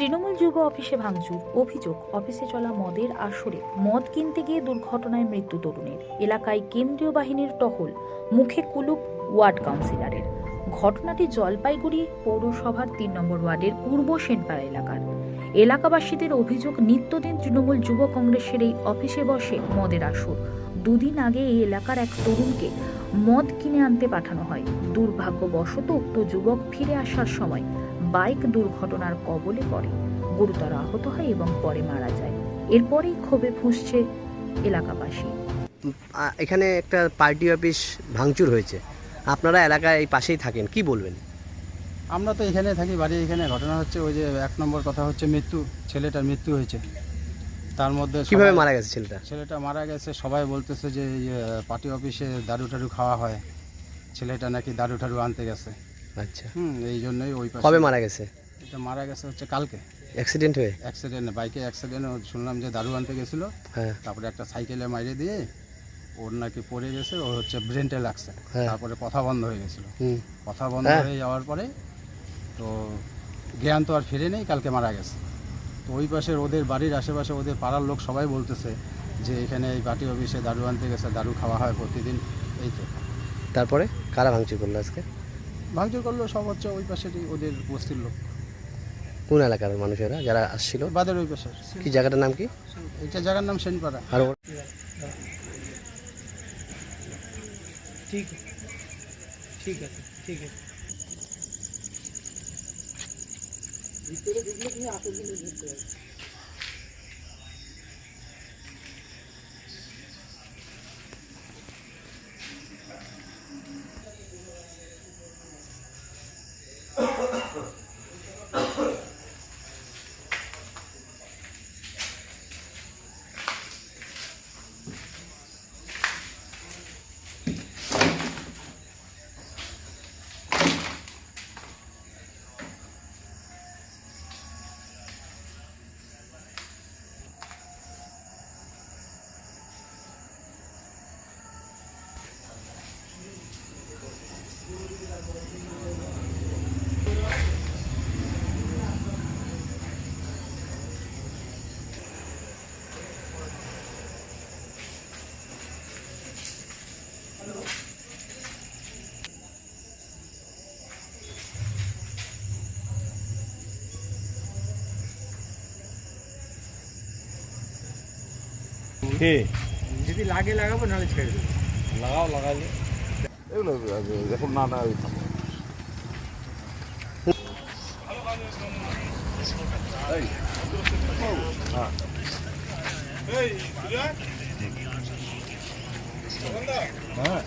তৃণমূল যুব অফিসে ভাঙচুর, অভিযোগ, অফিসে চলা মদের আসরে মদ কিনতে গিয়ে দুর্ঘটনায় মৃত্যু তরুণের। এলাকায় কেন্দ্রীয় বাহিনীর টহল, মুখে কুলুপ ওয়ার্ড কাউন্সিলরের। ঘটনাটি জলপাইগুড়ি পৌরসভার তিন নম্বর ওয়ার্ডের পূর্ব সেনপাড়া এলাকার। এলাকাবাসীদের অভিযোগ, নিত্যদিন তৃণমূল যুব কংগ্রেসের এই অফিসে বসে মদের আসর। দুদিন আগে এই এলাকার এক তরুণকে মদ কিনে আনতে পাঠানো হয়। দুর্ভাগ্যবশত উক্ত যুবক ফিরে আসার সময় বাইক দুর্ঘটনার কবলে পড়ে। গুরুতর আহত হয় এবং পরে মারা যায়। এরপরেই ক্ষোভে ফুঁসছে এলাকাবাসী। এখানে একটা পার্টি অফিস ভাঙচুর হয়েছে। আপনারা এলাকায় এই পাশেই থাকেন কি বলবেন? আমরা তো এখানে থাকি বাড়ি এখানে। ঘটনা হচ্ছে ওই যে এক নম্বর কথা হচ্ছে মৃত্যু ছেলেটার মৃত্যু হয়েছে। তার মধ্যে কীভাবে মারা গেছে ছেলেটা? ছেলেটা মারা গেছে সবাই বলতেছে যে পার্টি অফিসে দারু টারু খাওয়া হয়। ছেলেটা নাকি দারু টারু আনতে গেছে। আচ্ছা। হুম এই জন্যই ওই পাশে। কবে মারা গেছে? এটা মারা গেছে হচ্ছে কালকে। অ্যাক্সিডেন্ট হয়ে? অ্যাক্সিডেন্ট বাইকে অ্যাক্সিডেন্ট শুনলাম যে দারু আনতে গেছিল। হ্যাঁ। তারপরে একটা সাইকেলে মাইরে দিয়ে ওর নাকি পড়ে গেছে ও হচ্ছে ব্রেনটে লাগছে। হ্যাঁ। তারপরে কথা বন্ধ হয়ে গেছিল। কথা বন্ধ হ্যাঁ। হয়ে যাওয়ার পরে তো জ্ঞান তো আর ফিরে নেই কালকে মারা গেছে। তো ওই পাশের ওদের বাড়ির আশেপাশে ওদের পাড়ার লোক সবাই বলতেছে যে এখানে এই পার্টি অফিসে দারু আনতে গেছে দারু খাওয়া হয় প্রতিদিন। এই তো। তারপরে কারা ভাঙচুর করল আজকে? ভাঙচুর করল সব হচ্ছে ওই পাশেরই ওদের বস্তির লোক। কোন এলাকার মানুষেরা যারা আসছিল? বাদের ওই পাশে কি জায়গাটার নাম কি? এটা জায়গার নাম সেনপাড়া। আর ঠিক ঠিক আছে ঠিক আছে। है যদি লাগে লাগাবো নাহলে ছেড়ে দেবো। লাগাও লাগালে এগুলো এখন না না ওই হ্যাঁ।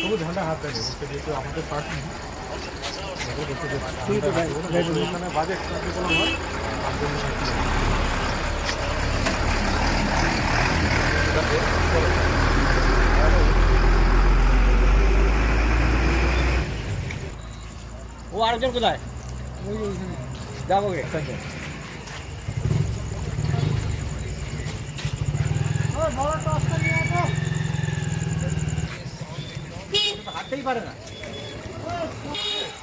তবু ঝান্ডা হাত দেবে যেহেতু আমাদের পার্টি এখানে বাজে কার্যক্রম তার জন্য ও আরেকজন কোথায়? যাব গে। হাঁটতেই পারে না। Yes.